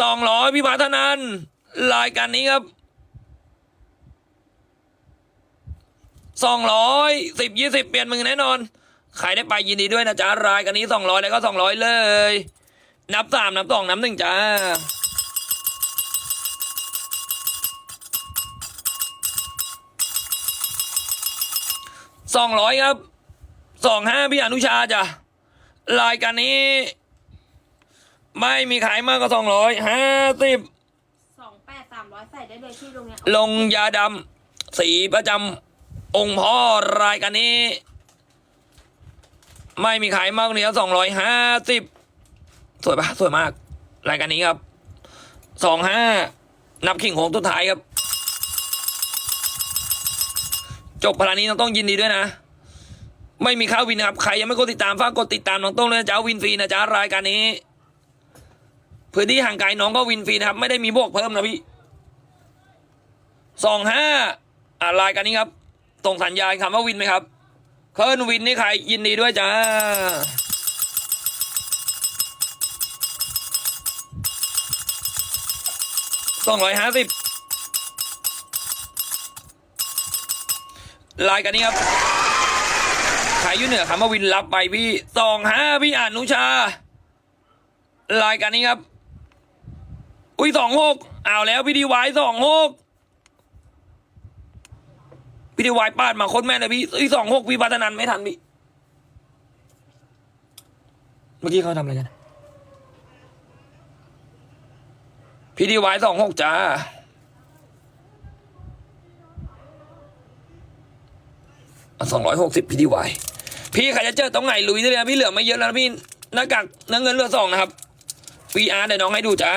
สองร้อยพี่พัฒนันรายการนี้ครับสองร้อยสิบยี่สิบเปลี่ยนมือแน่นอนใครได้ไปยินดีด้วยนะจ๊ะรายการนี้สองร้อยแล้วก็สองร้อยเลย นับสามนับสองนับหนึ่งจ้าสองร้อยครับสองห้าพี่อนุชาจ้ะรายการนี้ ไม่มีขายมากกว่าสองร้อยห้าสิบสองแปดสามร้อยใส่ได้เลยชื่อตรงเนี้ยลงยาดำสีประจำองค์พ่อรายการนี้ ไม่มีขายมากกว่านี้สองร้อยห้าสิบสวยปะสวยมาก รายการนี้ครับสองห้านับขิงโหงสุดท้ายครับ จบพลานี้น้องต้องยินดีด้วยนะ ไม่มีค่าวินนะครับ ใครยังไม่กดติดตามฝากกดติดตามน้องต้องเลยนะจ๊ะวินฟรีนะจ๊ะรายการนี้ พื้นที่ห่างไกลน้องก็วินฟรีนะครับ ไม่ได้มีบวกเพิ่มนะพี่สองห้าอ่ารายการนี้ครับส่งสัญญาณคำว่าวินไหมครับเคิร์นวินนี่ใครยินดีด้วยจ้าสองร้อยห้าสิบรายการนี้ครับขายอยู่เหนือคำว่าวินรับไปพี่สองห้าพี่อนุชารายการนี้ครับ อุ้ยสองหกเอาแล้วพี่ดีวายสองหกพี่ดีวายปาดมาโคตรแม่นเลยพี่อีสองหกพี่พัฒนันไม่ทันพี่เมื่อกี้เขาทำอะไรกันพี่ดีวายสองหกจ้าสองร้อยหกสิบพี่ดีวายพี่ใครจะเจอตรงไหนลุยได้เลยพี่เหลือไม่เยอะแล้วนะพี่หน้ากากเนื้อเงินเหลือสองนะครับ VR เดี๋ยวน้องให้ดูจ้า